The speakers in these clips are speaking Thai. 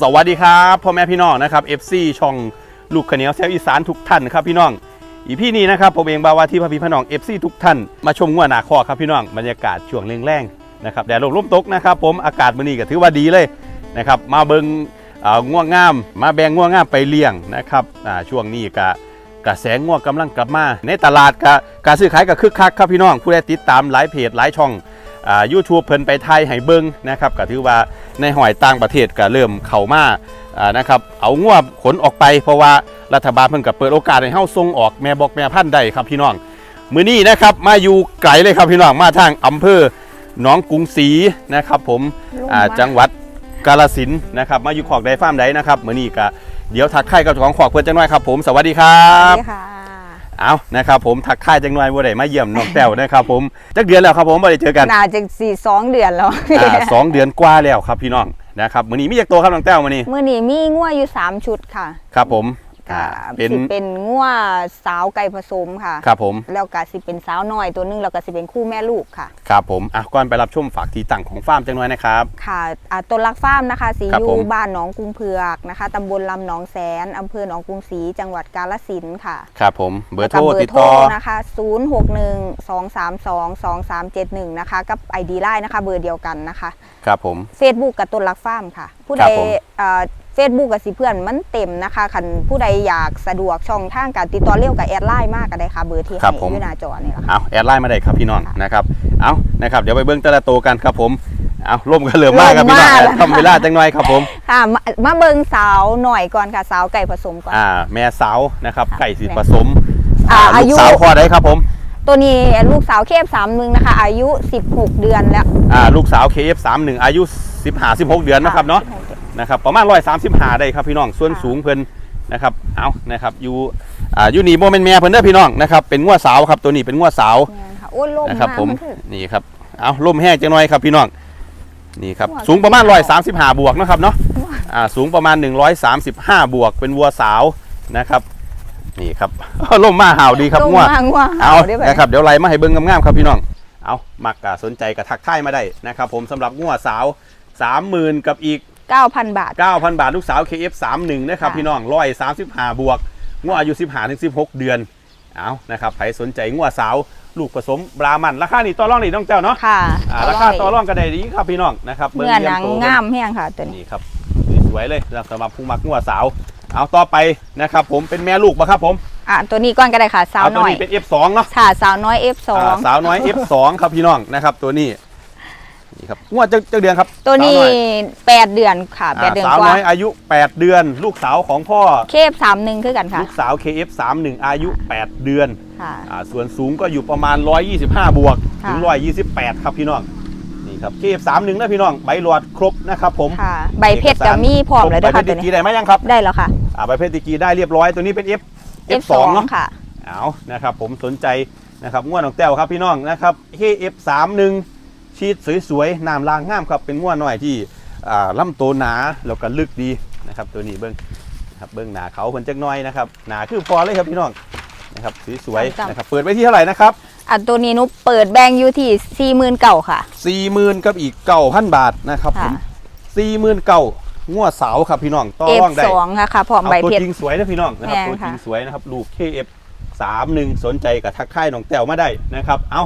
สวัสดีครับพ่อแม่พี่น้องนะครับ FC ช่องลูกขเหนียวแซวอีสานทุกท่านครับพี่น้อง อีพี่นี้นะครับผมเองบาวาที่พระพี่พน้อง FC ทุกท่านมาชมงัวหนาคอครับพี่น้องบรรยากาศช่วงแรงๆนะครับแดดลมลมตกนะครับผมอากาศมื้อนี้ก็ถือว่าดีเลยนะครับมาเบิงเอ่อง่วงงาม มาแบ่งง่วงงามไปเลี้ยงนะครับอ่าช่วงนี้ก็กระแสง่วงกำลังกลับมา ในตลาดก็การซื้อขายก็คึกคักครับพี่น้องผู้ใดติดตามหลายเพจหลายช่อง อ่า YouTube เพิ่นไปไทยให้เบิงนะครับก็ถือว่าในหอยต่างประเทศก็เริ่มเข้ามาอ่านะครับเอาง่วงขนออกไปเพราะว่ารัฐบาลเพิ่นก็เปิดโอกาสให้เฮาส่งออกแม่บอกแม่พันธุ์ได้ครับพี่น้องมื้อนี้นะครับมาอยู่ไกลเลยครับพี่น้องมาทางอำเภอหนองกรุงศรีนะครับผมอ่าจังหวัดกาฬสินธุ์นะครับมาอยู่ขอกไดฟาร์มไดนะครับมื้อนี้ก็เดี๋ยวทักทายกับเจ้าของขอกเพื่อนจังหน่อยครับผมสวัสดีครัสวับสดีค่ะ เอานะครับผมทักทายจังหน่อยบ่ได้มาเยี่ยมน้องแต้วนะครับผมจักเดือนแล้วครับผมบ่ได้เจอกันน่าจะสี่สองเดือนแล้วอ่าสองเดือนกว่าแล้วครับพี่น้องนะครับมื้อนี้มีจักตัวครับน้องแต้วมื้อนี้เมื่อนี้มีงัวอยู่ 3 ชุดค่ะ ครับผม ก็อ่าเป็น สิเป็นงัวสาวไก่ผสมค่ะ ครับผมแล้วก็สิเป็นสาวน้อยตัวหนึงแล้วก็สิเป็นคู่แม่ลูกค่ะ ครับผมอะก่อนไปรับชมฝากที่ตั้งของฟาร์มจังหน่อยนะครับ ค่ะอ่าต้นรักฟาร์มนะคะสีครับอผยู่ม บ้านหนองกรุงเผือกนะคะตำบลลำหนองแสนอำเภอหนองกรุงศรีจังหวัดกาฬสินธุ์ค่ะครับผมเบอร์โทรแล้วก็ติดต่อ นะคะ 0612322321นะคะ กับ ID ไลน์นะคะ เบอร์เดียวกันนะคะ ครับผม Facebook กับต้นรักฟาร์มค่ะ ผู้ครัใดบผมเฟซ บุ๊กกับสิเพื่อนมันเต็มนะคะคันผู้ใดอยากสะดวกช่องทางการติดต่อเร็วกับแอดไลน์มากก็ได้ค่ะเบอร์ที่ครัให้บผมอยู่หน้าจอนี่แหละค่ะเอาแอดไลน์มาได้ครับพี่น้องค่ะนะครับเอานะครับเดี๋ยวไปเบิ้งแต่ละตัวกันครับผมเอาร่มกันเหลือมากครับพี่น้องร่มมากแล้วทำเวลาจังหน่อยครับผมค่ะมามาเบิงสาวหน่อยก่อนค่ะสาวไก่ผสมก่อนอ่าแม่สาวนะครับค่ะไก่สีผสมอ่าลูอากยุสาวข้อใดครับผม ตัวนี้ลูกสาวเคฟสามนึงนะคะ อายุ 16 เดือนแล้วอ่าลูกสาว KF31 อายุ 15 16 เดือนนะครับเนาะ นะครับประมาณ135ได้ครับพี่น้องส่วนสูงเพิ่นนะครับเอานะครับอยู่อ่าอยู่นี่โมเมนแม่เพิ่นเด้อพี่น้องนะครับเป็นงัวสาวครับตัวนี้เป็นงัวสาวแม่นค่ะโอ้ยลมนะครับมาผมมันคือนี่ครับเอาล่มแห้งจังหน่อยครับพี่น้องนี่ครับว้าวสูงประมาณ135บวกนะครับเนาะอ่าสูงประมาณ135บวกเป็นวัวสาวนะครับนี่ครับล่มมาห่าวดีครับลมงัวมางัวเอาเดี๋ยวไปนะครับเดี๋ยวไล่มาให้เบิ้งงามๆครับพี่น้องเอามักกะสนใจกะทักทายมาได้นะครับ ผมสำหรับงัวสาว30,000กับอีก 9,000 บาท 9,000 บาท ลูกสาว KF31 นะครับค่ะพี่น้อง135บวกงัวอายุ 15ถึง16 เดือน เอานะครับใครสนใจงัวสาว ลูกผสมบรามัน ราคานี่ต่อรองนี่น้องเจ้าเนาะค่ะอ่าราคาต่อรองกันได้ดีครับพี่น้องนะครับเมื่อบิ่หนังเยี่ยมโตงามแห้งค่ะตัวนี้นี่ครับสวยๆเลยสำหรับผู้มักงัวสาว เอาต่อไปนะครับผมเป็นแม่ลูกปะครับผมอะตัวนี้ก่อนก็ได้ค่ะสาวเอาตัวน้อยนี้เป็น F2 เนาะค่ะสาวน้อย F2 อ่าสาวน้อย F2 ครับพี่น้องนะครับตัวนี้ นี่ครับงัวเจ้าเจ้าเดือนครับตัวนี้สาอย8เดือนค่ะอ่า8เดือนสาวกว่าน้อยอายุ 8 เดือน ลูกสาวของพ่อ เคฟสามหนึ่งคือกันค่ะลูกสาว KF31 อายุ 8 เดือนค่ะ อ่าส่วนสูงก็อยู่ประมาณ 125 บวก ถึง ค่ะ 128 ครับพี่น้อง นี่ครับ KF31 นะพี่น้อง ใบหลอดครบนะครับผมค่ะ ใบเพชรจะมีพร้อมเลยด้วยค่ะใบตัวเพชรนี้กีได้ไหมยังครับ ได้แล้วค่ะ อ่าใบเพชรกีได้เรียบร้อยตัวนี้เป็น F F2 เนาะ ค่ะ เอานะครับผมสนใจนะครับง่วนของแต้วครับพี่น้องนะครับ KF31 ชีดสวยๆน้ำลางงามครับเป็นง่วนหน่อยที่อ่าลำโตวหนาแล้วก็ลึกดีนะครับ ตัวนี้เบิ้งนะครับเบิ้งหนาเขาเพิ่นจักหน้อยนะครับหนาคือพอเลยครับพี่น้องนะครับสวยครับๆนะครับเปิดไว้ที่เท่าไหร่นะครับอันตัวนี้หนุเปิดแบงค์อยู่ที่สี่หมื่นเก่าค่ะ40,000กับอีก9,000บาทนะครับผมค่ะ40,000เก่าง่วสาวครับพี่น้องต่อรองได้ F2 ค่ะค่ะพร้อมเอาใบตัวเพชรจริงสวยนะพี่น้องนะครับแม่นตัวจริงค่ะสวยนะครับลูก KF 31สนใจกับทักทายน้องแต้วมาได้นะครับ เอา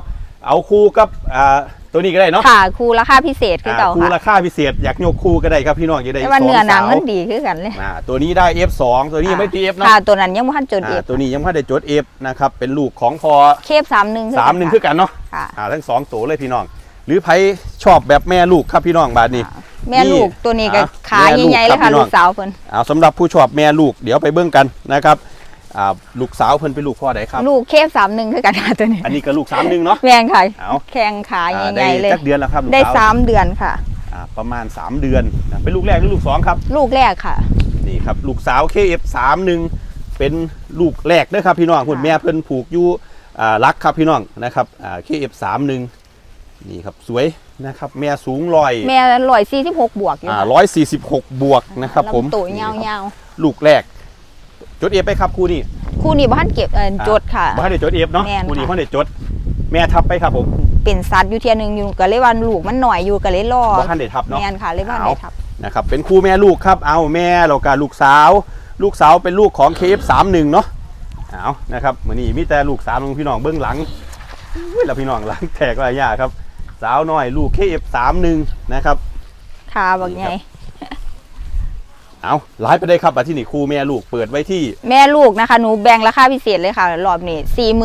เอาคู่กับอ่าตัวนี้ก็ได้เนาะค่ะครูราคาพิเศษคือเก่าอ่าคู่ค่ะราคาพิเศษอยากยกคู่ก็ได้ครับพี่น้องจะได้แต่ว่าสงเนื้อหนังสาวมันดีคือกันเลยอ่าตัวนี้ได้ F2 ตัวนี้ยังไม่ตี F เนาะค่ะตัวนั้นยังไม่ทันจนเออ่าฟตัวนี้ยังไม่ได้จด F นะครับเป็นลูกของพอเคฟสามหนึ่งสามหนึ่งคือกันเนาะค่ะอ่าทั้งสองตัวเลยพี่น้อง หรือใครชอบแบบแม่ลูกครับพี่น้องบาทนี้ แม่ลูกตัวนี้ก็อะขาแม่ลูกใหญ่ๆเลยครัค่ะบพี่น้ลูองกสาวเพิ่น เอาสำหรับผู้ชอบแม่ลูกเดี๋ยวไปเบิ่งกันนะครับ อ่าลูกสาวเพิ่นเป็นลูกพ่อไหนครับ ลูกเคฟสามหนึ่งคือกันค่ะตัวนี้อันนี้ก็ลูกสามหนึ่งเนาะ แม่งค่ะเอาแข้งขาอ่าใหญ่ๆเลย จักเดือนแล้วครับลูกได้สาวสามเดือนค่ะ อ่าประมาณ 3 เดือนนะเป็นลูกแรกหรือลูกสองครับ ลูกแรกค่ะ นี่ครับลูกสาว KF31 เป็นลูกแรกเด้อครับพี่น้องคุณแม่เพิ่นผูกอยู่อ่ารักครับพี่น้องนะครับอ่า KF31 นี่ครับสวยนะครับแม่สูงร้อยแม่ร้อยสี่สิบหกบวกอยู่อ่าค่ะร้อยสี่สิบหกบวกนะครับผมลำตัวยนี่ครับาวลูกแรก จดเอฟไปครับคู่นี้ๆคู่นี้บ้านเก็บเอ่อจดค่ะ บ้านเด็จดเอฟเนาะแม่นคู่นี้ค่ะบ้านเด็จด แม่ทับไปครับผมเป็นสัตว์อยู่เทียหนึงอยู่ก็เลยว่าลูกมันหน่อยอยู่ก็เลยรอบ้านเด็ทับเนาะ แม่นค่ะเลยว่าเอาได้ทับ นะครับเป็นคู่แม่ลูกครับ เอาแม่แล้วก็ลูกสาว ลูกสาวเป็นลูกของ KF31 เนาะเอานะครับมื้อนี้มีแต่ลูกสาวของพี่น้องเบื้องหลังอุ้ยแล้วพี่น้องหลังแตกว่าย่าครับ สาวน้อยลูก KF31 นะครับ ค่ะบักใหญ่ เอาไลฟ์ไปได้ครับมาที่นี่คู่แม่ลูกเปิดไว้ที่ แม่ลูกนะคะ หนูแบ่งราคาพิเศษเลยค่ะรอบนี้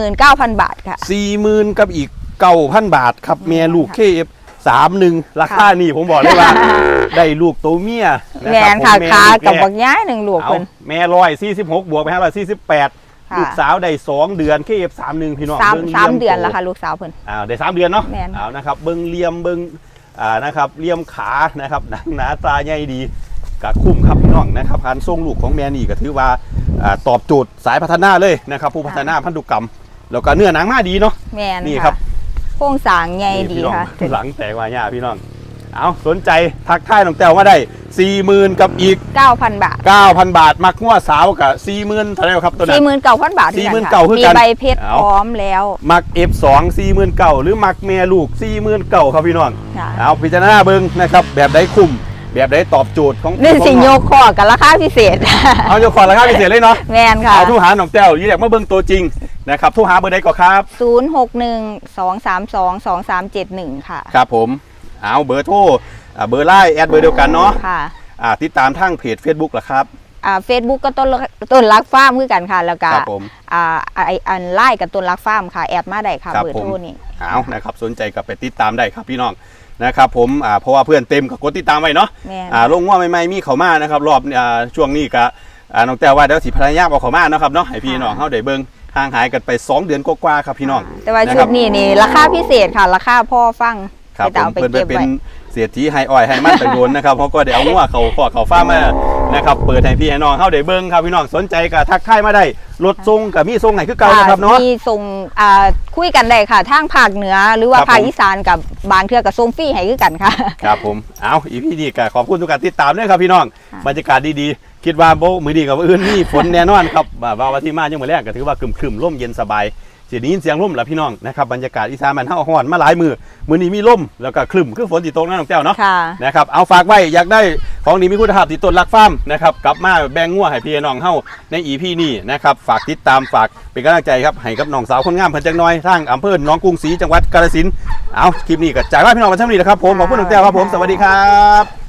49,000บาทค่ะ40,000กับอีก9,000บาทครับแม่ลูก KF31 ราคานี่ผมบอกเลยว่า ได้ลูกตัวเมียนะแมครับนค่ะผมแม่ขาลูกับแรบักย้ายหนึ่งลูกเอาเพิ่น แม่ร้อยสี่สิบหกบวกไปห้าร้อยสี่สิบแปดค่ะ ลูกสาวได้สองเดือนเคเอฟสามหนึ่งพี่น้องสามบิ่งสามลี่ยเดือนโตแล้วค่ะ ลูกสาวเพิ่น อ่าได้สามเดือนเนาะแม่น เอานะครับเบิ้งเหลี่ยมเบิ้งอ่านะครับเหลี่ยมขานะครับหนังหนาตาใหญ่ดี กะคุ้มครับพี่น้องนะครับการส่งลูกของแม่นี่ก็ถือว่าอ่าตอบโจทย์สายพัฒนาเลยนะครับ ผู้พัฒนาพันธุกรรม แล้วก็เนื้อหนังมาดีเนาะแมนนี่ครับโครงสร้างใหญ่ดีพี่น้องค่ะหลังแตกว่าเนี่ยพี่น้องเอาสนใจทักทายน้องแต้วมาได้สี่หมื่นกับอีก9,000บาท9,000บาท มักงัวสาวกับ40,000เท่าไหร่ครับตัวนั้น49,000บาท49,000คือมีกันใบเพชรเอาพร้อมแล้ว มัก F2 49,000หรือมักแม่ลูก49,000ครับพี่น้องค่ะเอาพิจารณาเบิ่งนะครับแบบใดคุ้ม แบบใดตอบโจทย์ของนี่สิของโยน้องกคอกับราคาพิเศษ เอาโยกขอราคาพิเศษเลยเนาะแมนค่ะเอาทุกหาน้องแต้วยี่แหลกมาเบิ่งตัวจริงนะครับทุกหาเบอร์ใดก็ครับ 0612322371 ค่ะ ครับผมเอาเบอร์โทรอ่าเบอร์ไลน์แอดเบอร์เดียวกันเนาะค่ะอ่าติดตามทางเพจ Facebook เหรอครับอ่าเฟซบุ๊กก็ต้นรักต้นรักฟาร์มคือกันค่ะ แล้วก็ครับผมอ่าไออันไล่กับต้นรักฟาร์มค่ะ แอดมาได้ค่ะครับเบอร์ผมโทรนี่เอานะครับ สนใจกับไปติดตามได้ครับพี่น้อง นะครับผมอ่าเพราะว่าเพื่อนเต็มกับกดติดตามไว้เนาะแม่นอ่าลงว่าใหม่ๆมีเขามานะครับรอบอ่าช่วงนี้ก็อ่าน้องแต้วว่าเดี๋ยวสิพยายามเอาเขามาเนาะครับเนาะให้พี่น้องเฮาได้เบิ่งห่างหายกันไป 2 เดือนกว่าๆครับพี่น้องแต่ว่าะชุครัดบนี้นี่ราคาพิเศษค่ะ ราคาพ่อฟังครับไปผตามมไปเพิ่นไปเก็บเป็นไว้เสียทีให้อ้อยให้มันไปโดนนะครับเขาก็ได้เอางัวเขาขอเขาฟ้ามา นะครับเปิดให้พี่ให้น้องเฮาได้เบิ่งครับพี่น้องสนใจก็ทักทายมาได้รถทรงก็มีทรงไหนคือเก่านะครับเนาะ มีส่งอ่าคุยกันได้ค่ะทางภาคเหนือหรือว่าครับภาคผมอีสานกับบางเทือกับส่งฟรีให้คือกันค่ะ ครับผม เอาอีพีนี้ก็ขอบคุณทุกการติดตามด้วยครับพี่น้อง ค่ะบรรยากาศดีๆ คิดว่าโบมือดีกับมื้ออื่นนี่ฝนแน่นอนครับว่าว่าวันที่มายังมือแรกก็ถือว่าครึมๆร่มเย็นสบายเสียงได้ยินเสียงร่มแล้วพี่น้องนะครับบรรยากาศอีสานมันเฮาฮ้อนมาหลายมือมื้อนี้มีร่มแล้วก็ครึมคือฝนติตกนะน้องแต้วเนาะค่ะ นะครับเอาฝากไว้อยากได้ ของดีมีคุณภาพติดต้นรักฟาร์มนะครับกลับมาแบ่งงัวให้พี่น้องเฮาในอีพีนี้นะครับฝากติดตามฝากเป็นกำลังใจครับให้กับน้องสาวคนงามเพิ่นจักหน้อยทางอำเภอหนองกรุงศรีจังหวัดกาฬสินธุ์เอาคลิปนี้ก็จากลาพี่น้องมาทั้งนี้นะครับผมขอบคุณน้องแต้วครับผมสวัสดีครับ